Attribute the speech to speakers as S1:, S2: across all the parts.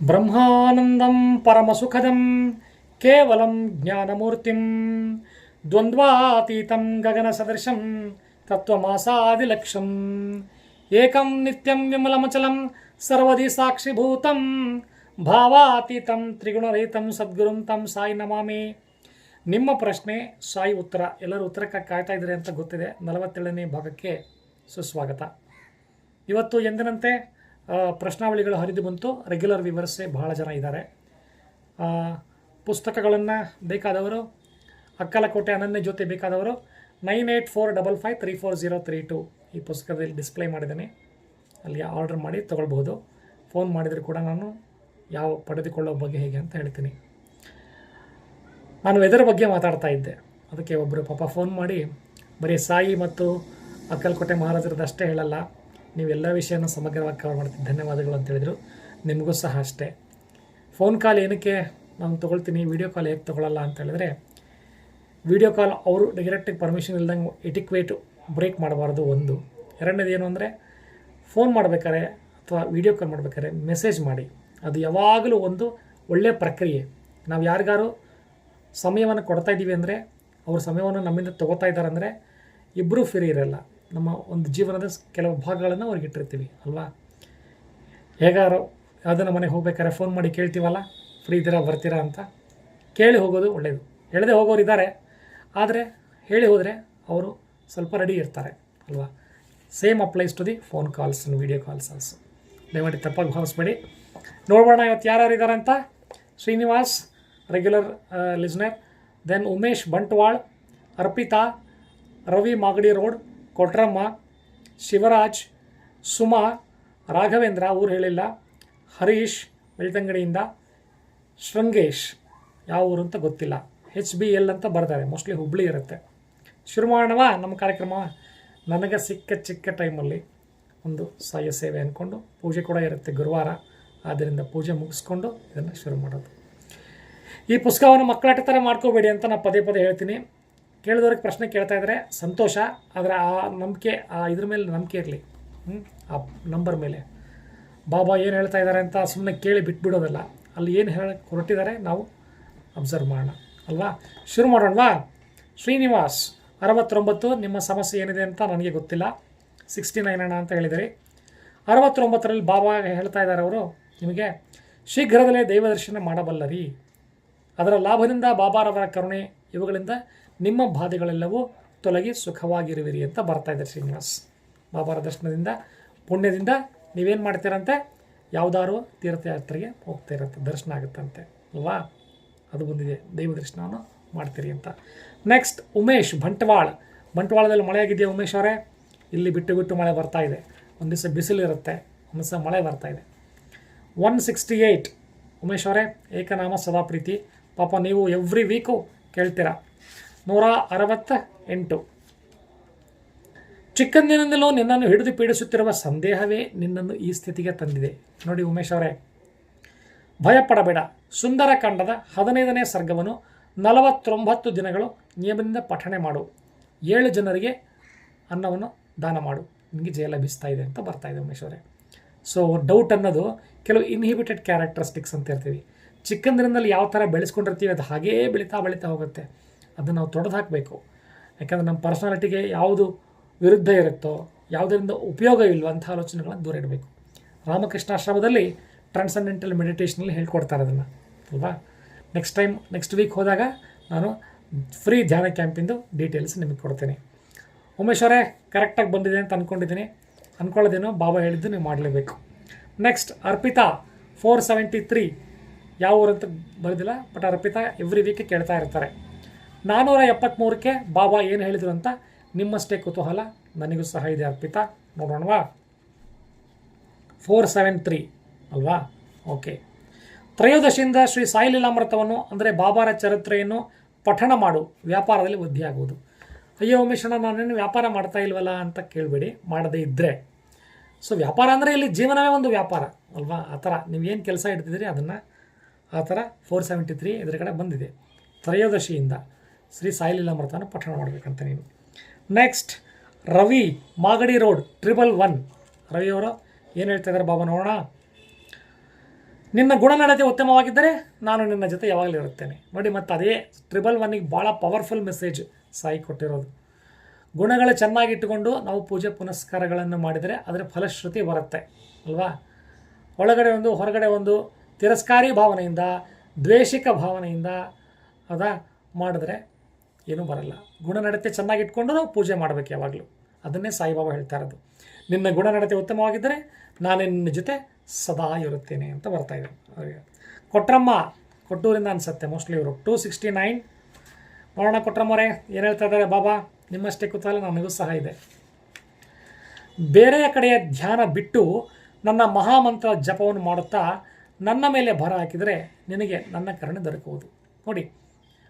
S1: ಬ್ರಹ್ಮಾನಂದಂ ಪರಮಸುಖದಂ ಕೇವಲಂ ಜ್ಞಾನಮೂರ್ತಿಂ ದ್ವಂದ್ವಾತೀತಂ ಗಗನಸದೃಶಂ ತತ್ವಮಾಸಾದಿಲಕ್ಷಂ ಏಕಂ ನಿತ್ಯಂ ವಿಮಲಮಚಲಂ ಸರ್ವದಿ ಸಾಕ್ಷಿಭೂತಂ ಭಾವಾತೀತಂ ತ್ರಿಗುಣರಹಿತಂ ಸದ್ಗುರುಂ ತಂ ಸಾಯಿ ನಮಾಮಿ ನಿಮ್ಮ ಪ್ರಶ್ನೆ ಸಾಯಿ ಉತ್ತರ ಎಲ್ಲರೂ ಉತ್ತರಕ್ಕೆ ಕಾಯ್ತಾ ಇದ್ದಾರೆ ಅಂತ ಗೊತ್ತಿದೆ ನಲವತ್ತೇಳನೇ ಭಾಗಕ್ಕೆ ಸುಸ್ವಾಗತ ಇವತ್ತು ಎಂದಿನಂತೆ ಆ, ಪ್ರಶ್ನಾವಳಿಗಳು ಹರಿದು ಬಂತು. ರೆಗ್ಯುಲರ್ ವಿವರ್ಸೇ ಬಹಳ ಜನ ಇದ್ದಾರೆ. ಪುಸ್ತಕಗಳನ್ನು ಬೇಕಾದವರು, ಅಕ್ಕಲಕೋಟೆ ಅನನ್ಯ ಜೊತೆ ಬೇಕಾದವರು nine eight four double five three four zero three two ಈ ಪುಸ್ತಕದಲ್ಲಿ ಡಿಸ್ಪ್ಲೇ ಮಾಡಿದ್ದೀನಿ. ಅಲ್ಲಿ ಆರ್ಡರ್ ಮಾಡಿ ತೊಗೊಳ್ಬೋದು ಫೋನ್ ಮಾಡಿದರೂ ಕೂಡ ನಾನು ಯಾವ ಪಡೆದುಕೊಳ್ಳೋ ಬಗ್ಗೆ ಹೇಗೆ ಅಂತ ಹೇಳ್ತೀನಿ. ನಾನು ವೆದರ್ ಬಗ್ಗೆ ಮಾತಾಡ್ತಾ ಇದ್ದೆ. ಅದಕ್ಕೆ ಒಬ್ಬರು ಪಾಪ ಫೋನ್ ಮಾಡಿ, ಬರೀ ಸಾಯಿ ಮತ್ತು ಅಕ್ಕಲಕೋಟೆ ಅಷ್ಟೇ ಹೇಳಲ್ಲ. ನೀವೆಲ್ಲ ವಿಷಯನ ಸಮಗ್ರವಾಗಿ ಕವರ್ ಮಾಡ್ತೀನಿ. ಧನ್ಯವಾದಗಳು ಅಂತ ಹೇಳಿದರು. ನಿಮಗೂ ಸಹ ಅಷ್ಟೇ. ಫೋನ್ ಕಾಲ್ ಏನಕ್ಕೆ ನಾನು ತೊಗೊಳ್ತೀನಿ? ವೀಡಿಯೋ ಕಾಲ್ ಹೇಗೆ ತೊಗೊಳ್ಳಲ್ಲ ಅಂತ ಹೇಳಿದ್ರೆ ವೀಡಿಯೋ ಕಾಲ್ ಅವರು ಡೈರೆಕ್ಟಾಗಿ ಪರ್ಮಿಷನ್ ಇಲ್ದಂಗೆ ಎಟಿಕ್ವೇಟ್ ಬ್ರೇಕ್ ಮಾಡಬಾರ್ದು ಒಂದು. ಎರಡನೇದು ಏನು ಅಂದರೆ ಫೋನ್ ಮಾಡಬೇಕಾದ್ರೆ ಅಥವಾ ವೀಡಿಯೋ ಕಾಲ್ ಮಾಡಬೇಕಾದ್ರೆ ಮೆಸೇಜ್ ಮಾಡಿ. ಅದು ಯಾವಾಗಲೂ ಒಂದು ಒಳ್ಳೆಯ ಪ್ರಕ್ರಿಯೆ. ನಾವು ಯಾರಿಗಾರು ಸಮಯವನ್ನು ಕೊಡ್ತಾ ಇದ್ದೀವಿ ಅಂದರೆ, ಅವ್ರ ಸಮಯವನ್ನು ನಮ್ಮಿಂದ ತೊಗೋತಾ ಇದ್ದಾರೆ ಅಂದರೆ ಇಬ್ಬರೂ ಫ್ರೀ ಇರಲ್ಲ. ನಮ್ಮ ಒಂದು ಜೀವನದ ಕೆಲವು ಭಾಗಗಳನ್ನು ಅವ್ರಿಗೆ ಇಟ್ಟಿರ್ತೀವಿ, ಅಲ್ವಾ? ಹೇಗಾರು ಯಾವುದನ್ನ ಮನೆಗೆ ಹೋಗ್ಬೇಕಾದ್ರೆ ಫೋನ್ ಮಾಡಿ ಕೇಳ್ತೀವಲ್ಲ ಫ್ರೀ ಇದ್ದೀರಾ, ಬರ್ತೀರಾ ಅಂತ ಕೇಳಿ ಹೋಗೋದು ಒಳ್ಳೆಯದು ಹೇಳದೆ ಹೋಗೋರು ಇದ್ದಾರೆ ಆದರೆ ಹೇಳಿ ಹೋದರೆ ಅವರು ಸ್ವಲ್ಪ ರೆಡಿ ಇರ್ತಾರೆ, ಅಲ್ವಾ? Same applies to the phone calls video calls also ದಯಮಾಡಿ ತಪ್ಪಾಗಿ ಭಾವಿಸ್ಬೇಡಿ. ನೋಡೋಣ ಇವತ್ತು ಯಾರ್ಯಾರು ಇದ್ದಾರೆ ಅಂತ? Srinivas regular listener then Umesh Bantwal, Arpita, Ravi Magadi road Kotramma, Shivaraj, Suma, Raghavendra, ಊರು ಹೇಳಿಲ್ಲ. ಹರೀಶ್, ಬೆಳ್ತಂಗಡಿಯಿಂದ. ಶೃಂಗೇಶ್, ಯಾವ ಊರು ಅಂತ ಗೊತ್ತಿಲ್ಲ. ಎಚ್ ಬಿ ಎಲ್ ಅಂತ ಬರ್ತಾರೆ ಮೋಸ್ಟ್ಲಿ ಹುಬ್ಳಿ ಇರುತ್ತೆ. ಶುರು ಮಾಡೋಣ ನಮ್ಮ ಕಾರ್ಯಕ್ರಮ ನನಗೆ ಸಿಕ್ಕ ಚಿಕ್ಕ ಟೈಮಲ್ಲಿ ಒಂದು ಸಾಯ ಸೇವೆ ಅಂದ್ಕೊಂಡು ಪೂಜೆ ಕೂಡ ಇರುತ್ತೆ ಗುರುವಾರ. ಆದ್ದರಿಂದ ಪೂಜೆ ಮುಗಿಸ್ಕೊಂಡು ಇದನ್ನು ಶುರು ಮಾಡೋದು. ಈ ಪುಸ್ತಕವನ್ನು ಮಕ್ಕಳಾಟ ಥರ ಮಾಡ್ಕೋಬೇಡಿ ಅಂತ ನಾನು ಪದೇ ಪದೇ ಹೇಳ್ತೀನಿ. ಕೇಳಿದವ್ರಿಗೆ ಪ್ರಶ್ನೆ ಕೇಳ್ತಾ ಇದ್ದಾರೆ ಸಂತೋಷ, ಆದರೆ ಆ ನಂಬಿಕೆ, ಆ ಇದ್ರ ಮೇಲೆ ನಂಬಿಕೆ ಇರಲಿ. ಆ ನಂಬರ್ ಮೇಲೆ. ಬಾಬಾ ಏನು ಹೇಳ್ತಾ ಇದ್ದಾರೆ ಅಂತ ಸುಮ್ಮನೆ ಕೇಳಿ ಬಿಟ್ಬಿಡೋದಲ್ಲ. ಅಲ್ಲಿ ಏನು ಹೇಳ ಹೊರಟಿದ್ದಾರೆ ನಾವು ಅಬ್ಸರ್ವ್ ಮಾಡೋಣ, ಅಲ್ವಾ? ಶುರು ಮಾಡೋಣವಾ? ಶ್ರೀನಿವಾಸ್, ಅರವತ್ತೊಂಬತ್ತು, ನಿಮ್ಮ ಸಮಸ್ಯೆ ಏನಿದೆ ಅಂತ ನನಗೆ ಗೊತ್ತಿಲ್ಲ. ಸಿಕ್ಸ್ಟಿ ನೈನ್ ಅಣ್ಣ ಅಂತ ಹೇಳಿದಿರಿ ಅರವತ್ತೊಂಬತ್ತರಲ್ಲಿ ಬಾಬಾ ಹೇಳ್ತಾ ಇದ್ದಾರೆ ಅವರು, ನಿಮಗೆ ಶೀಘ್ರದಲ್ಲೇ ದೈವದರ್ಶನ ಮಾಡಬಲ್ಲರಿ. ಅದರ ಲಾಭದಿಂದ, ಬಾಬಾರವರ ಕರುಣೆ ಇವುಗಳಿಂದ ನಿಮ್ಮ ಬಾಧೆಗಳೆಲ್ಲವೂ ತೊಲಗಿ ಸುಖವಾಗಿರುವಿರಿ ಅಂತ ಬರ್ತಾ ಇದ್ದಾರೆ ಶ್ರೀನಿವಾಸ್. ಬಾಬಾರ ದರ್ಶನದಿಂದ, ಪುಣ್ಯದಿಂದ ನೀವೇನು ಮಾಡ್ತೀರಂತೆ? ಯಾವುದಾರು ತೀರ್ಥಯಾತ್ರೆಗೆ ಹೋಗ್ತಾ ಇರತ್ತೆ, ದರ್ಶನ ಆಗುತ್ತಂತೆ, ಅಲ್ವಾ? ಅದು ಬಂದಿದೆ, ದೈವ ದರ್ಶನವನ್ನು ಮಾಡ್ತೀರಿ ಅಂತ. ನೆಕ್ಸ್ಟ್ ಉಮೇಶ್ ಬಂಟ್ವಾಳ್. ಬಂಟ್ವಾಳದಲ್ಲಿ ಮಳೆ ಆಗಿದೆಯಾ ಉಮೇಶ್ ಅವರೇ? ಇಲ್ಲಿ ಬಿಟ್ಟು ಬಿಟ್ಟು ಮಳೆ ಬರ್ತಾ ಇದೆ. ಒಂದು ದಿವಸ ಬಿಸಿಲು ಇರುತ್ತೆ ಒಂದು ದಿವಸ ಮಳೆ ಬರ್ತಾ ಇದೆ. ಒನ್ ಸಿಕ್ಸ್ಟಿ ಏಯ್ಟ್ ಉಮೇಶ್ ಅವರೇ, ಏಕನಾಮ ಸದಾ ಪ್ರೀತಿ. ಪಾಪ ನೀವು ಎವ್ರಿ ವೀಕು ಕೇಳ್ತೀರಾ? ನೂರ ಅರವತ್ತ ಎಂಟು ಚಿಕ್ಕಂದಿನಿಂದಲೂ ನಿನ್ನನ್ನು ಹಿಡಿದು ಪೀಡಿಸುತ್ತಿರುವ ಸಂದೇಹವೇ ನಿನ್ನನ್ನು ಈ ಸ್ಥಿತಿಗೆ ತಂದಿದೆ. ನೋಡಿ ಉಮೇಶ್ ಅವರೇ. ಭಯಪಡಬೇಡ. ಸುಂದರಕಾಂಡದ ಹದಿನೈದನೇ ಸರ್ಗವನ್ನು ನಲವತ್ತೊಂಬತ್ತು ದಿನಗಳು ನಿಯಮದಿಂದ ಪಠಣೆ ಮಾಡು. ಏಳು ಜನರಿಗೆ ಅನ್ನವನ್ನು ದಾನ ಮಾಡು. ನಿಮಗೆ ಜಯ ಲಭಿಸ್ತಾ ಇದೆ ಅಂತ ಬರ್ತಾ ಇದೆ ಉಮೇಶ್ ಅವರೇ. ಸೊ ಡೌಟ್ ಅನ್ನೋದು ಕೆಲವು ಇನ್ಹಿಬಿಟೆಡ್ ಕ್ಯಾರೆಕ್ಟರಿಸ್ಟಿಕ್ಸ್ ಅಂತ ಇರ್ತೀವಿ. ಚಿಕ್ಕಂದಿನಿಂದಲೂ ಯಾವ ಥರ ಬೆಳೆಸ್ಕೊಂಡಿರ್ತೀವಿ ಅದು ಹಾಗೇ ಬೆಳೀತಾ ಬೆಳೀತಾ ಹೋಗುತ್ತೆ. ಅದನ್ನು ನಾವು ತೊಡೆದು ಹಾಕಬೇಕು. ಯಾಕಂದರೆ ನಮ್ಮ ಪರ್ಸನಾಲಿಟಿಗೆ ಯಾವುದು ವಿರುದ್ಧ ಇರುತ್ತೋ, ಯಾವುದರಿಂದ ಉಪಯೋಗ ಇಲ್ವೋ ಅಂಥ ಆಲೋಚನೆಗಳನ್ನು ದೂರ ಇಡಬೇಕು. ರಾಮಕೃಷ್ಣಾಶ್ರಮದಲ್ಲಿ ಟ್ರಾನ್ಸೆಂಡೆಂಟಲ್ ಮೆಡಿಟೇಷನಲ್ಲಿ ಹೇಳ್ಕೊಡ್ತಾರೆ ಅದನ್ನು ಅಲ್ವಾ? ನೆಕ್ಸ್ಟ್ ಟೈಮ್ ನೆಕ್ಸ್ಟ್ ವೀಕ್ ಹೋದಾಗ ನಾನು ಫ್ರೀ ಧ್ಯಾನ ಕ್ಯಾಂಪಿಂದು ಡೀಟೇಲ್ಸ್ ನಿಮಗೆ ಕೊಡ್ತೀನಿ. ಉಮೇಶ್ ಅವರೇ ಕರೆಕ್ಟಾಗಿ ಬಂದಿದೆ ಅಂತ ಅಂದ್ಕೊಂಡಿದ್ದೀನಿ ಅಂದ್ಕೊಳ್ಳೋದೇನೋ ಬಾಬಾ ಹೇಳಿದ್ದು ನೀವು ಮಾಡಲೇಬೇಕು. Next Arpita four seventy three ಯಾವ ಊರಂತ ಬರೋದಿಲ್ಲ ಬಟ್ ಅರ್ಪಿತಾ ಎವ್ರಿ ವೀಕ್ ಕೇಳ್ತಾ ಇರ್ತಾರೆ. ನಾನ್ನೂರ ಎಪ್ಪತ್ತ್ಮೂರಕ್ಕೆ ಬಾಬಾ ಏನು ಹೇಳಿದರು ಅಂತ ನಿಮ್ಮಷ್ಟೇ ಕುತೂಹಲ, ನನಗೂ ಸಹ ಇದೆ ಅರ್ಪಿತಾ. ನೋಡೋಣವಾ? ಫೋರ್ ಸೆವೆನ್ ತ್ರೀ, ಅಲ್ವಾ? ಓಕೆ. ತ್ರಯೋದಶಿಯಿಂದ ಶ್ರೀ ಸಾಯಿ ಲೀಲಾಮೃತವನ್ನು, ಅಂದರೆ ಬಾಬಾರ ಚರಿತ್ರೆಯನ್ನು ಪಠಣ ಮಾಡು, ವ್ಯಾಪಾರದಲ್ಲಿ ವೃದ್ಧಿಯಾಗುವುದು. ಅಯ್ಯೋ ಉಮೇಶಣ್ಣ, ನಾನೇನು ವ್ಯಾಪಾರ ಮಾಡ್ತಾ ಇಲ್ವಲ್ಲ ಅಂತ ಕೇಳಬೇಡಿ, ಮಾಡದೇ ಇದ್ದರೆ ಸೊ ವ್ಯಾಪಾರ ಅಂದರೆ ಇಲ್ಲಿ ಜೀವನವೇ ಒಂದು ವ್ಯಾಪಾರ, ಅಲ್ವಾ? ಆ ಥರ ನೀವೇನು ಕೆಲಸ ಇಡ್ತಿದ್ದೀರಿ ಅದನ್ನು ಆ ಥರ ಫೋರ್ ಸೆವೆಂಟಿ ತ್ರೀ ಎದುರುಗಡೆ ಬಂದಿದೆ. ತ್ರಯೋದಶಿಯಿಂದ. ಶ್ರೀ ಸಾಯಿ ಮೃತನ ಪಠಣ ಮಾಡಬೇಕಂತ ನೀನು. Next Ravi Magadi road triple one. Ravi ಅವರು ಏನು ಹೇಳ್ತಾ ಇದ್ದಾರೆ ಬಾಬಾ ನೋಡೋಣ. ನಿನ್ನ ಗುಣನಡತೆ ಉತ್ತಮವಾಗಿದ್ದರೆ ನಾನು ನಿನ್ನ ಜೊತೆ ಯಾವಾಗಲೂ ಇರುತ್ತೇನೆ. ನೋಡಿ, ಮತ್ತು ಅದೇ ಟ್ರಿಬಲ್ ಒನ್ನಿಗೆ ಭಾಳ ಪವರ್ಫುಲ್ ಮೆಸೇಜ್ ಸಾಯಿ ಕೊಟ್ಟಿರೋದು. ಗುಣಗಳು ಚೆನ್ನಾಗಿಟ್ಟುಕೊಂಡು ನಾವು ಪೂಜೆ ಪುನಸ್ಕಾರಗಳನ್ನು ಮಾಡಿದರೆ ಅದರ ಫಲಶ್ರುತಿ ಬರುತ್ತೆ. ಅಲ್ವಾ? ಒಳಗಡೆ ಒಂದು, ಹೊರಗಡೆ ಒಂದು ತಿರಸ್ಕಾರಿ ಭಾವನೆಯಿಂದ, ದ್ವೇಷಿಕ ಭಾವನೆಯಿಂದ ಅದ ಮಾಡಿದ್ರೆ ಏನೂ ಬರಲ್ಲ. ಗುಣನಡತೆ ಚೆನ್ನಾಗಿಟ್ಕೊಂಡು ನಾವು ಪೂಜೆ ಮಾಡಬೇಕು ಯಾವಾಗಲೂ. ಅದನ್ನೇ ಸಾಯಿಬಾಬಾ ಹೇಳ್ತಾ ಇರೋದು. ನಿನ್ನ ಗುಣನಡತೆ ಉತ್ತಮವಾಗಿದ್ದರೆ ನಾನು ನಿನ್ನ ಜೊತೆ ಸದಾ ಇರುತ್ತೇನೆ ಅಂತ ಬರ್ತಾ ಇದೆ ಅವರಿಗೆ. ಕೊಟ್ರಮ್ಮ, ಕೊಟ್ಟೂರಿಂದ ಅನಿಸುತ್ತೆ ಮೋಸ್ಟ್ಲಿ ಇವರು. Two sixty nine. ನೋಡೋಣ ಕೊಟ್ರಮ್ಮರೇ ಏನು ಹೇಳ್ತಾ ಇದ್ದಾರೆ ಬಾಬಾ? ನಿಮ್ಮಷ್ಟೇ ಕುತೂಹಲ ನನಗೂ ಸಹ ಇದೆ. ಬೇರೆಯ ಕಡೆಯ ಧ್ಯಾನ ಬಿಟ್ಟು ನನ್ನ ಮಹಾಮಂತ್ರ ಜಪವನ್ನು ಮಾಡುತ್ತಾ ನನ್ನ ಮೇಲೆ ಭರ ಹಾಕಿದರೆ ನಿನಗೆ ನನ್ನ ಕರುಣೆ ದೊರಕುವುದು. ನೋಡಿ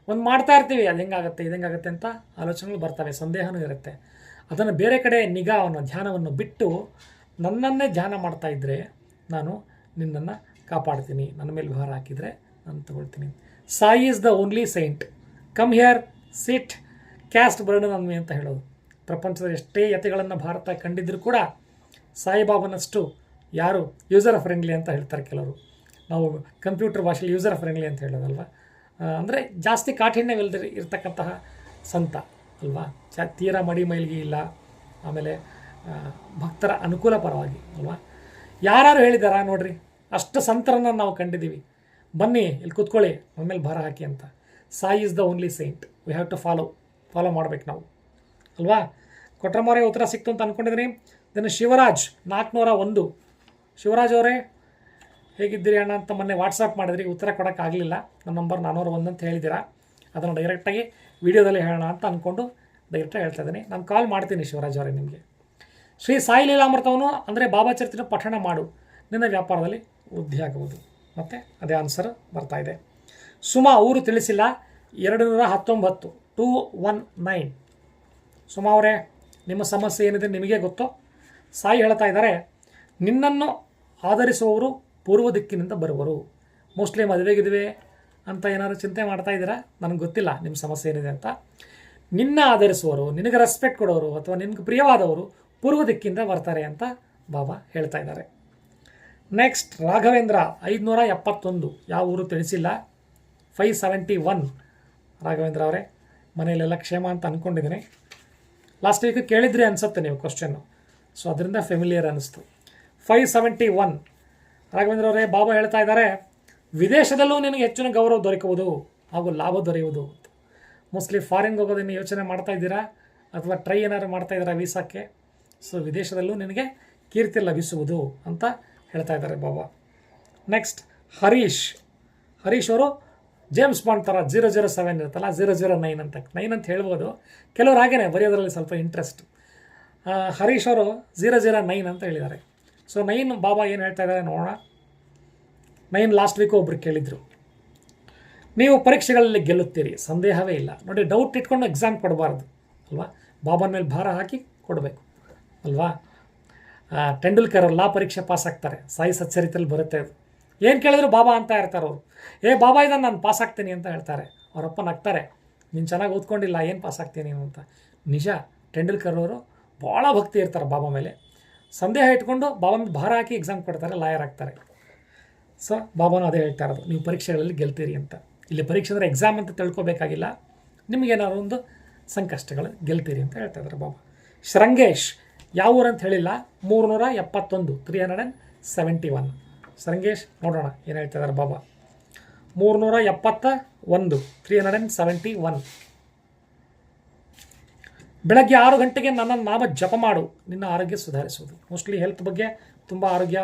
S1: ಒಂದು ಮಾಡ್ತಾ ಇರ್ತೀವಿ, ಅದು ಹೆಂಗಾಗುತ್ತೆ, ಇದು ಹೆಂಗಾಗುತ್ತೆ ಅಂತ ಆಲೋಚನೆಗಳು ಬರ್ತವೆ, ಸಂದೇಹನೂ ಇರುತ್ತೆ. ಅದನ್ನು ಬೇರೆ ಕಡೆ ನಿಗಾವನ್ನು ಧ್ಯಾನವನ್ನು ಬಿಟ್ಟು ನನ್ನನ್ನೇ ಧ್ಯಾನ ಮಾಡ್ತಾ ಇದ್ದರೆ ನಾನು ನಿನ್ನನ್ನು ಕಾಪಾಡ್ತೀನಿ, ನನ್ನ ಮೇಲೆ ಭಾರ ಹಾಕಿದರೆ ನಾನು ತಗೊಳ್ತೀನಿ. Sai is the only saint. Come here, sit, cast burden on me ಅಂತ ಹೇಳೋದು. ಪ್ರಪಂಚದ ಎಷ್ಟೇ ಯತೆಗಳನ್ನು ಭಾರತ ಕಂಡಿದ್ದರೂ ಕೂಡ ಸಾಯಿಬಾಬನಷ್ಟು ಯಾರು ಯೂಸರ್ ಫ್ರೆಂಡ್ಲಿ ಅಂತ ಹೇಳ್ತಾರೆ ಕೆಲವರು. ನಾವು ಕಂಪ್ಯೂಟರ್ ಭಾಷೆಯಲ್ಲಿ ಯೂಸರ್ ಫ್ರೆಂಡ್ಲಿ ಅಂತ ಹೇಳೋದಲ್ವ? ಅಂದರೆ ಜಾಸ್ತಿ ಕಾಠಿಣ್ಯವಿಲ್ಲದೆ ಇರತಕ್ಕಂತಹ ಸಂತ, ಅಲ್ವಾ? ಚ, ತೀರ ಮಡಿ ಮೈಲಿಗೆ ಇಲ್ಲ, ಆಮೇಲೆ ಭಕ್ತರ ಅನುಕೂಲ ಪರವಾಗಿ, ಅಲ್ವಾ? ಯಾರು ಹೇಳಿದಾರ ನೋಡ್ರಿ, ಅಷ್ಟು ಸಂತರನ್ನು ನಾವು ಕಂಡಿದ್ದೀವಿ. ಬನ್ನಿ, ಇಲ್ಲಿ ಕೂತ್ಕೊಳ್ಳಿ ಆಮೇಲೆ ಭಾರ ಹಾಕಿ ಅಂತ. Sai is the only saint, we have to follow follow ಮಾಡ್ಬೇಕು ನಾವು, ಅಲ್ವಾ? ಕೊಟ್ರಮೋರೆ ಉತ್ತರ ಸಿಕ್ತು ಅಂತ ಅಂದ್ಕೊಂಡಿದ್ದೀನಿ ದೆನ್ ಶಿವರಾಜ್ ನಾಲ್ಕುನೂರ ಒಂದು. ಶಿವರಾಜ್ ಅವರೇ ಹೇಗಿದ್ದೀರಿ ಅಣ್ಣ ಅಂತ ಮೊನ್ನೆ ವಾಟ್ಸಪ್ ಮಾಡಿದ್ರಿ, ಉತ್ತರ ಕೊಡೋಕ್ಕಾಗಲಿಲ್ಲ ನನ್ನ ನಂಬರ್ ನಾನ್ನೂರು ಒಂದು ಅಂತ ಹೇಳಿದ್ದೀರಾ? ಅದನ್ನು ಡೈರೆಕ್ಟಾಗಿ ವಿಡಿಯೋದಲ್ಲಿ ಹೇಳೋಣ ಅಂತ ಅಂದ್ಕೊಂಡು ಡೈರೆಕ್ಟಾಗಿ ಹೇಳ್ತಾ ಇದ್ದೀನಿ. ನಾನು ಕಾಲ್ ಮಾಡ್ತೀನಿ ಶಿವರಾಜ್ ಅವರೇ ನಿಮಗೆ. ಶ್ರೀ ಸಾಯಿ ಲೀಲಾಮೃತವನ್ನು ಅಂದರೆ ಬಾಬಾ ಚರಿತ್ರೆ ಪಠಣ ಮಾಡು. ನಿನ್ನ ವ್ಯಾಪಾರದಲ್ಲಿ ವೃದ್ಧಿ ಆಗುವುದು. ಮತ್ತು ಅದೇ ಆನ್ಸರ್ ಬರ್ತಾ ಇದೆ. ಸುಮಾ, ಊರು ತಿಳಿಸಿಲ್ಲ. ಎರಡು ನೂರ ಹತ್ತೊಂಬತ್ತು ಟೂ ಒನ್ ನೈನ್ ಸುಮಾ ಅವರೇ, ನಿಮ್ಮ ಸಮಸ್ಯೆ ಏನಿದೆ ನಿಮಗೆ ಗೊತ್ತು. ಸಾಯಿ ಹೇಳ್ತಾ ಇದ್ದಾರೆ, ನಿನ್ನನ್ನು ಆಧರಿಸುವವರು ಪೂರ್ವ ದಿಕ್ಕಿನಿಂದ ಬರುವರು. ಮೋಸ್ಟ್ಲಿ ಮದುವೆಗಿದ್ವಿ ಅಂತ ಏನಾದ್ರು ಚಿಂತೆ ಮಾಡ್ತಾ ಇದ್ದೀರಾ? ನನಗೆ ಗೊತ್ತಿಲ್ಲ ನಿಮ್ಮ ಸಮಸ್ಯೆ ಏನಿದೆ ಅಂತ. ನಿನ್ನ ಆಧರಿಸುವವರು, ನಿನಗೆ ರೆಸ್ಪೆಕ್ಟ್ ಕೊಡೋರು ಅಥವಾ ನಿನಗೆ ಪ್ರಿಯವಾದವರು ಪೂರ್ವ ದಿಕ್ಕಿಂದ ಬರ್ತಾರೆ ಅಂತ ಬಾಬಾ ಹೇಳ್ತಾ ಇದ್ದಾರೆ. ನೆಕ್ಸ್ಟ್ ರಾಘವೇಂದ್ರ ಐದುನೂರ ಎಪ್ಪತ್ತೊಂದು. ಯಾವ ಊರು ತಿಳಿಸಿಲ್ಲ. ಫೈವ್ ಸೆವೆಂಟಿ ಒನ್ ರಾಘವೇಂದ್ರ ಅವರೇ, ಮನೆಯಲ್ಲೆಲ್ಲ ಕ್ಷೇಮ ಅಂತ ಅಂದ್ಕೊಂಡಿದ್ದೀನಿ ಲಾಸ್ಟ್ ವೀಕ್ ಕೇಳಿದ್ರಿ ಅನಿಸುತ್ತೆ ನೀವು ಕ್ವಶನ್ನು ಸೊ ಅದರಿಂದ ಫೆಮಿಲಿಯರ್ ಅನ್ನಿಸ್ತು ಫೈವ್ ಸೆವೆಂಟಿ ಒನ್ ರಾಘವೇಂದ್ರ ಅವರೇ, ಬಾಬಾ ಹೇಳ್ತಾ ಇದ್ದಾರೆ, ವಿದೇಶದಲ್ಲೂ ನಿನಗೆ ಹೆಚ್ಚಿನ ಗೌರವ ದೊರಕುವುದು ಹಾಗೂ ಲಾಭ ದೊರೆಯುವುದು ಮೋಸ್ಟ್ಲಿ ಫಾರಿನ್ಗೆ ಹೋಗೋದನ್ನು ಯೋಚನೆ ಮಾಡ್ತಾ ಇದ್ದೀರಾ? ಅಥವಾ ಟ್ರೈ ಏನಾದ್ರು ಮಾಡ್ತಾ ಇದ್ದೀರಾ ವೀಸಾಕ್ಕೆ? ಸೊ ವಿದೇಶದಲ್ಲೂ ನಿನಗೆ ಕೀರ್ತಿ ಲಭಿಸುವುದು ಅಂತ ಹೇಳ್ತಾ ಇದ್ದಾರೆ ಬಾಬಾ. ನೆಕ್ಸ್ಟ್ ಹರೀಶ್. ಹರೀಶ್ ಅವರು ಜೇಮ್ಸ್ ಬಾಂಡ್ ಥರ ಜೀರೋ ಜೀರೋ ಸೆವೆನ್ ಇರುತ್ತಲ್ಲ ಜೀರೋ ಜೀರೋ ನೈನ್ ಅಂತ. ನೈನ್ ಅಂತ ಹೇಳ್ಬೋದು. ಕೆಲವರು ಹಾಗೇನೆ ಬರೆಯೋದ್ರಲ್ಲಿ ಸ್ವಲ್ಪ ಇಂಟ್ರೆಸ್ಟ್ ಹರೀಶ್ ಅವರು ಜೀರೋ ಜೀರೋ ನೈನ್ ಅಂತ ಹೇಳಿದ್ದಾರೆ. ಸೊ ನೈನ್ ಬಾಬಾ ಏನು ಹೇಳ್ತಾ ಇದ್ದಾರೆ ನೋಡೋಣ. ನೈನ್ ಲಾಸ್ಟ್ ವೀಕ್ ಒಬ್ರು ಕೇಳಿದರು. ನೀವು ಪರೀಕ್ಷೆಗಳಲ್ಲಿ ಗೆಲ್ಲುತ್ತೀರಿ, ಸಂದೇಹವೇ ಇಲ್ಲ. ನೋಡಿ ಡೌಟ್ ಇಟ್ಕೊಂಡು ಎಕ್ಸಾಮ್ ಕೊಡಬಾರ್ದು, ಅಲ್ವಾ? ಬಾಬನ ಮೇಲೆ ಭಾರ ಹಾಕಿ ಕೊಡಬೇಕು, ಅಲ್ವಾ? ಟೆಂಡೂಲ್ಕರ್ ಲಾ ಪರೀಕ್ಷೆ ಪಾಸ್ ಆಗ್ತಾರೆ. ಸಾಯಿ ಸಚ್ಚರಿತಲ್ಲಿ ಬರುತ್ತೆ ಅದು. ಏನು ಕೇಳಿದ್ರು ಬಾಬಾ ಅಂತ ಇರ್ತಾರೆ ಅವರು. ಏ ಬಾಬಾ ಇದನ್ನು ನಾನು ಪಾಸ್ ಆಗ್ತೀನಿ ಅಂತ ಹೇಳ್ತಾರೆ. ಅವರಪ್ಪ ನಗ್ತಾರೆ. ನೀನು ಚೆನ್ನಾಗಿ ಓದ್ಕೊಂಡಿಲ್ಲ, ಏನು ಪಾಸ್ ಆಗ್ತೀನಿ ಅಂತ. ನಿಜ ಟೆಂಡೂಲ್ಕರ್ ಅವರು ಭಾಳ ಭಕ್ತಿ ಇರ್ತಾರೆ ಬಾಬಾ ಮೇಲೆ. ಸಂದೇಹ ಇಟ್ಕೊಂಡು ಬಾಬಾ ಮೇಲೆ ಭಾರ ಹಾಕಿ ಎಕ್ಸಾಮ್ ಕೊಡ್ತಾರೆ ಲಾಯರ್ ಆಗ್ತಾರೆ. ಸೊ ಬಾಬಾನು ಅದೇ ಹೇಳ್ತಾ ಇರೋದು, ನೀವು ಪರೀಕ್ಷೆಗಳಲ್ಲಿ ಗೆಲ್ತೀರಿ ಅಂತ. ಇಲ್ಲಿ ಪರೀಕ್ಷೆ ಅಂದರೆ ಎಕ್ಸಾಮ್ ಅಂತ ತಿಳ್ಕೊಬೇಕಾಗಿಲ್ಲ ನಿಮಗೇನಾದ್ರು ಒಂದು ಸಂಕಷ್ಟಗಳು ಗೆಲ್ತೀರಿ ಅಂತ ಹೇಳ್ತಾ ಇದ್ದಾರೆ ಬಾಬಾ. ಶೃಂಗೇಶ್, ಯಾವ ಊರಂತ ಹೇಳಿಲ್ಲ, ಮೂರುನೂರ ಎಪ್ಪತ್ತೊಂದು three hundred and seventy one Shringesh, ನೋಡೋಣ ಏನು ಹೇಳ್ತಾ ಇದ್ದಾರೆ ಬಾಬಾ. ಮೂರುನೂರ ಎಪ್ಪತ್ತ ಒಂದು three hundred and seventy one ಬೆಳಗ್ಗೆ ಆರು ಗಂಟೆಗೆ ನನ್ನ ನಾಮ ಜಪ ಮಾಡು, ನಿನ್ನ ಆರೋಗ್ಯ ಸುಧಾರಿಸುವುದು. ಮೋಸ್ಟ್ಲಿ ಹೆಲ್ತ್ ಬಗ್ಗೆ ತುಂಬ ಆರೋಗ್ಯ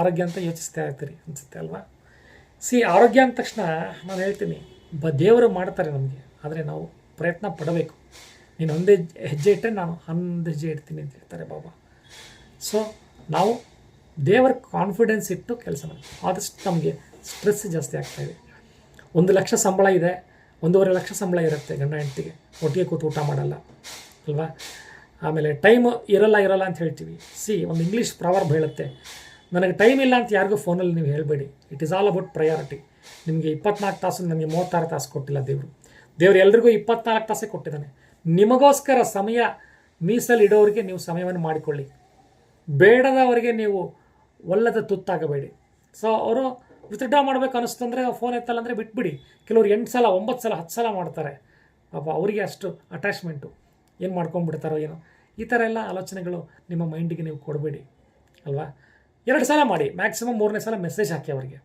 S1: ಆರೋಗ್ಯ ಅಂತ ಯೋಚಿಸ್ತಾ ಇರ್ತೀರಿ ಅನಿಸುತ್ತೆ ಅಲ್ವಾ? ಸಿ ಆರೋಗ್ಯ ಅಂದ ತಕ್ಷಣ ನಾನು ಹೇಳ್ತೀನಿ, ಬ ದೇವರು ಮಾಡ್ತಾರೆ ನಮಗೆ, ಆದರೆ ನಾವು ಪ್ರಯತ್ನ ಪಡಬೇಕು. ನೀನು ಒಂದೇ ಹೆಜ್ಜೆ ಇಟ್ಟರೆ ನಾನು ಹನ್ನೊಂದು ಹೆಜ್ಜೆ ಇಡ್ತೀನಿ ಅಂತ ಹೇಳ್ತಾರೆ ಬಾಬಾ. ಸೊ ನಾವು ದೇವರ ಕಾನ್ಫಿಡೆನ್ಸ್ ಇಟ್ಟು ಕೆಲಸ ಮಾಡ್ತೀವಿ. ಆದಷ್ಟು ನಮಗೆ ಸ್ಟ್ರೆಸ್ ಜಾಸ್ತಿ ಆಗ್ತಾಯಿದೆ ಒಂದು ಲಕ್ಷ ಸಂಬಳ ಇದೆ, ಒಂದೂವರೆ ಲಕ್ಷ ಸಂಬಳ ಇರುತ್ತೆ ಗಂಡ ಹೆಂಡತಿಗೆ. ಒಟ್ಟಿಗೆ ಕೂತು ಊಟ ಮಾಡಲ್ಲ. ಅಲ್ವಾ? ಆಮೇಲೆ ಟೈಮ್ ಇರಲ್ಲ ಇರಲ್ಲ ಅಂತ ಹೇಳ್ತೀವಿ. ಸಿ ಒಂದು ಇಂಗ್ಲೀಷ್ ಪ್ರಾವರ್ಬ್ ಹೇಳುತ್ತೆ. ನನಗೆ ಟೈಮ್ ಇಲ್ಲ ಅಂತ ಯಾರಿಗೂ ಫೋನಲ್ಲಿ ನೀವು ಹೇಳಬೇಡಿ. It is all about priority ನಿಮಗೆ ಇಪ್ಪತ್ನಾಲ್ಕು ತಾಸು ನನಗೆ ಮೂವತ್ತಾರು ತಾಸು ಕೊಟ್ಟಿಲ್ಲ ದೇವರು. ದೇವರು ಎಲ್ರಿಗೂ ಇಪ್ಪತ್ನಾಲ್ಕು ತಾಸೇ ಕೊಟ್ಟಿದ್ದಾನೆ. ನಿಮಗೋಸ್ಕರ ಸಮಯ ಮೀಸಲಿಡೋರಿಗೆ ನೀವು ಸಮಯವನ್ನು ಮಾಡಿಕೊಳ್ಳಿ. ಬೇಡದವರಿಗೆ ನೀವು ಒಲ್ಲದ ತುತ್ತಾಗಬೇಡಿ. ಸೊ ಅವರು ವಿತ್ಡ್ರಾ ಮಾಡಬೇಕು ಅನ್ನಿಸ್ತಂದರೆ ಫೋನ್ ಎತ್ತಲ್ಲ ಅಂದರೆ ಬಿಟ್ಬಿಡಿ. ಕೆಲವರು ಎಂಟು ಸಲ, ಒಂಬತ್ತು ಸಲ, ಹತ್ತು ಸಲ ಮಾಡ್ತಾರೆ. ಪಾಪ ಅವರಿಗೆ ಅಷ್ಟು ಅಟ್ಯಾಚ್ಮೆಂಟು ಏನು ಮಾಡ್ಕೊಂಡ್ಬಿಡ್ತಾರೋ ಏನೋ. ಈ ಥರ ಎಲ್ಲ ಆಲೋಚನೆಗಳು ನಿಮ್ಮ ಮೈಂಡಿಗೆ ನೀವು ಕೊಡಬೇಡಿ, ಅಲ್ವಾ? ಎರಡು ಸಲ ಮಾಡಿ ಮ್ಯಾಕ್ಸಿಮಮ್ ಮೂರನೇ ಸಲ ಮೆಸೇಜ್ ಹಾಕಿ ಅವರಿಗೆ.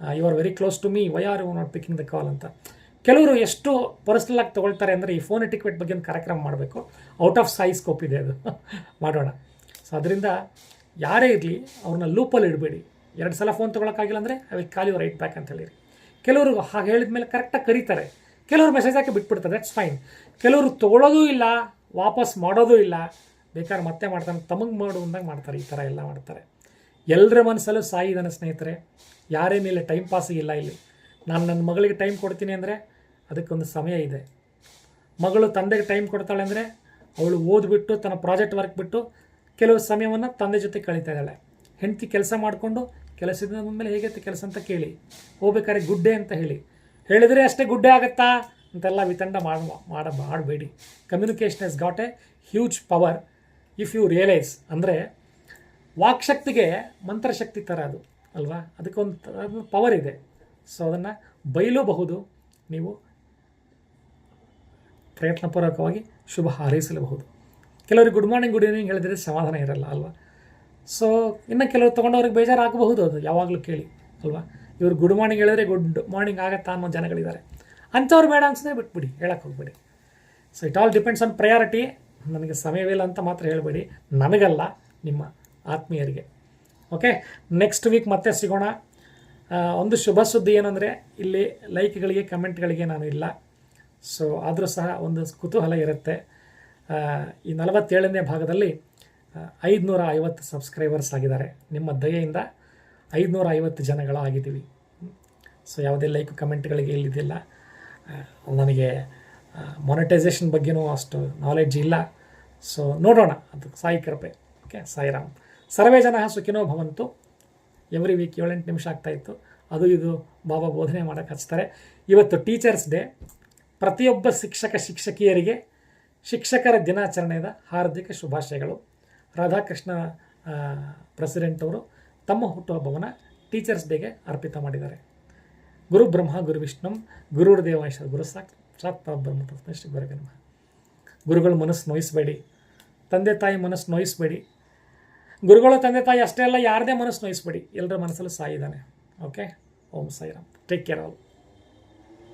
S1: You are very close to me why are you not picking the call ಅಂತ. ಕೆಲವರು ಎಷ್ಟು ಪರ್ಸ್ನಲ್ ಆಗಿ ತೊಗೊಳ್ತಾರೆ ಅಂದರೆ ಈ ಫೋನ್ ಎಟಿಕ್ವೆಟ್ ಬಗ್ಗೆ ಒಂದು ಕಾರ್ಯಕ್ರಮ ಮಾಡಬೇಕು. ಔಟ್ ಆಫ್ ಸೈಜ್ ಸ್ಕೋಪ್ ಇದೆ ಅದು. ಮಾಡೋಣ. ಸೊ ಅದರಿಂದ ಯಾರೇ ಇರಲಿ, ಅವ್ರನ್ನ ಲೂಪಲ್ಲಿ ಇಡಬೇಡಿ. ಎರಡು ಸಲ ಫೋನ್ ತೊಗೊಳಕ್ಕಾಗಿಲ್ಲ ಅಂದರೆ I will call you right back ಅಂತ ಹೇಳಿರಿ. ಕೆಲವರು ಹಾಗೆ ಹೇಳಿದ ಮೇಲೆ ಕರೆಕ್ಟಾಗಿ ಕರೀತಾರೆ. ಕೆಲವರು ಮೆಸೇಜ್ ಹಾಕಿ ಬಿಟ್ಬಿಡ್ತಾರೆ ದಟ್ಸ್ ಫೈನ್ ಕೆಲವರು ತೊಗೊಳ್ಳೋದೂ ಇಲ್ಲ, ವಾಪಸ್ ಮಾಡೋದೂ ಇಲ್ಲ, ಬೇಕಾದ್ರೆ ಮತ್ತೆ ಮಾಡ್ತಾನೆ ತಮಗೆ ಮಾಡು ಅಂದಾಗ ಮಾಡ್ತಾರೆ, ಈ ಥರ ಎಲ್ಲ ಮಾಡ್ತಾರೆ. ಎಲ್ಲರ ಮನಸ್ಸಲ್ಲೂ ಸಾಯಿ ಇದ್ದಾನೆ ಸ್ನೇಹಿತರೆ ಮೇಲೆ ಟೈಮ್ ಪಾಸ್ ಇಲ್ಲ ಇಲ್ಲಿ. ನಾನು ನನ್ನ ಮಗಳಿಗೆ ಟೈಮ್ ಕೊಡ್ತೀನಿ ಅಂದರೆ ಅದಕ್ಕೊಂದು ಸಮಯ ಇದೆ. ಮಗಳು ತಂದೆಗೆ ಟೈಮ್ ಕೊಡ್ತಾಳೆ ಅಂದರೆ ಅವಳು ಓದ್ಬಿಟ್ಟು, ತನ್ನ ಪ್ರಾಜೆಕ್ಟ್ ವರ್ಕ್ ಬಿಟ್ಟು ಕೆಲವು ಸಮಯವನ್ನು ತಂದೆ ಜೊತೆ ಕಳೀತಾ ಇದ್ದಾಳೆ. ಹೆಂಡತಿ ಕೆಲಸ ಮಾಡಿಕೊಂಡು, ಕೆಲಸದಿಂದ ಬಂದಮೇಲೆ ಹೇಗಿತ್ತು ಕೆಲಸ ಅಂತ ಕೇಳಿ. ಹೋಗ್ಬೇಕಾದ್ರೆ ಗುಡ್ಡೆ ಅಂತ ಹೇಳಿ. ಹೇಳಿದರೆ ಅಷ್ಟೇ ಗುಡ್ಡೆ ಆಗುತ್ತಾ? ಅಂತೆಲ್ಲ ವಿತಂಡ ಮಾಡ ಮಾಡ ಮಾಡಬೇಡಿ. Communication is got a huge power if you realise ಅಂದರೆ ವಾಕ್ಶಕ್ತಿಗೆ ಮಂತ್ರಶಕ್ತಿ ಥರ ಅದು, ಅಲ್ವಾ? ಅದಕ್ಕೊಂದು ಪವರ್ ಇದೆ. ಸೊ ಅದನ್ನು ಬಯಲೂಬಹುದು ನೀವು ಪ್ರಯತ್ನಪೂರ್ವಕವಾಗಿ ಶುಭ ಹಾರೈಸಲಬಹುದು. ಕೆಲವರಿಗೆ ಗುಡ್ ಮಾರ್ನಿಂಗ್ ಗುಡ್ ಈವ್ನಿಂಗ್ ಹೇಳಿದರೆ ಸಮಾಧಾನ ಇರಲ್ಲ, ಅಲ್ವಾ? ಸೊ ಇನ್ನು ಕೆಲವರು ತೊಗೊಂಡವ್ರಿಗೆ ಬೇಜಾರಾಗಬಹುದು ಅದು, ಯಾವಾಗಲೂ ಕೇಳಿ, ಅಲ್ವಾ? ಇವರು ಗುಡ್ ಮಾರ್ನಿಂಗ್ ಹೇಳಿದ್ರೆ ಗುಡ್ ಮಾರ್ನಿಂಗ್ ಆಗತ್ತಾ ಅನ್ನೋ ಜನಗಳಿದ್ದಾರೆ. ಅಂಥವ್ರು ಬೇಡ ಅನ್ಸಿದ್ರೆ ಬಿಟ್ಬಿಡಿ ಹೇಳಕ್ಕೆ ಹೋಗ್ಬೇಡಿ. So it all depends on priority ನನಗೆ ಸಮಯವಿಲ್ಲ ಅಂತ ಮಾತ್ರ ಹೇಳಬೇಡಿ. ನನಗಲ್ಲ ನಿಮ್ಮ ಆತ್ಮೀಯರಿಗೆ. ಓಕೆ ನೆಕ್ಸ್ಟ್ ವೀಕ್ ಮತ್ತೆ ಸಿಗೋಣ. ಒಂದು ಶುಭ ಸುದ್ದಿ ಏನಂದರೆ, ಇಲ್ಲಿ ಲೈಕ್ಗಳಿಗೆ, ಕಮೆಂಟ್ಗಳಿಗೆ ನಾನು ಇಲ್ಲ. ಸೊ ಆದರೂ ಸಹ ಒಂದು ಕುತೂಹಲ ಇರುತ್ತೆ. ಈ ನಲವತ್ತೇಳನೇ ಭಾಗದಲ್ಲಿ ಐದುನೂರ ಐವತ್ತು ಸಬ್ಸ್ಕ್ರೈಬರ್ಸ್ ಆಗಿದ್ದಾರೆ. ನಿಮ್ಮ ದಯೆಯಿಂದ ಐದುನೂರ ಐವತ್ತು ಜನಗಳು ಆಗಿದ್ದೀವಿ ಸೊ ಯಾವುದೇ ಲೈಕ್ ಕಮೆಂಟ್ಗಳಿಗೆ ಇಲ್ಲಿದ್ದಿಲ್ಲ ಆ, ನನಗೆ ಮೊನಿಟೈಸೇಷನ್ ಬಗ್ಗೆನೂ ಅಷ್ಟು ನಾಲೆಡ್ಜ್ ಇಲ್ಲ. ಸೊ ನೋಡೋಣ. ಅದು ಸಾಯಿ ಕೃಪೆ. ಓಕೆ ಸಾಯಿರಾಮ್. ಸರ್ವೇ ಜನ ಸುಖಿನೋ ಭವಂತು. ಎವ್ರಿ ವೀಕ್ ಏಳೆಂಟು ನಿಮಿಷ ಆಗ್ತಾಯಿತ್ತು ಅದು ಇದು ಬಾಬಾ ಬೋಧನೆ ಮಾಡೋಕ್ಕೆ ಹಚ್ತಾರೆ. ಇವತ್ತು ಟೀಚರ್ಸ್ ಡೇ ಪ್ರತಿಯೊಬ್ಬ ಶಿಕ್ಷಕ ಶಿಕ್ಷಕಿಯರಿಗೆ ಶಿಕ್ಷಕರ ದಿನಾಚರಣೆಯ ಹಾರ್ದಿಕ ಶುಭಾಶಯಗಳು. ರಾಧಾಕೃಷ್ಣ ಪ್ರೆಸಿಡೆಂಟ್ ಅವರು ತಮ್ಮ ಹುಟ್ಟುಹಬ್ಬವನ್ನು ಟೀಚರ್ಸ್ ಡೇಗೆ ಅರ್ಪಿತ ಮಾಡಿದ್ದಾರೆ. ಗುರು ಬ್ರಹ್ಮ, ಗುರು ವಿಷ್ಣು ದೇವಾಯಶ್ವರ ಗುರು ಸಾಕ್ಷಾತ್ ಪರಬ್ರಹ್ಮ ತಸ್ಮೈ ಶ್ರೀ ಗುರುಗಳು ಮನಸ್ಸು ನೋಯಿಸಬೇಡಿ. ತಂದೆ ತಾಯಿ ಮನಸ್ಸು ನೋಯಿಸಬೇಡಿ. ಗುರುಗಳ ತಂದೆ ತಾಯಿ ಅಷ್ಟೇ ಅಲ್ಲ, ಯಾರದೇ ಮನಸ್ಸು ನೋಯಿಸಬೇಡಿ. ಎಲ್ಲರ ಮನಸ್ಸಲ್ಲೂ ಸಾಯಿದ್ದಾನೆ okay Om Sairam. Take care all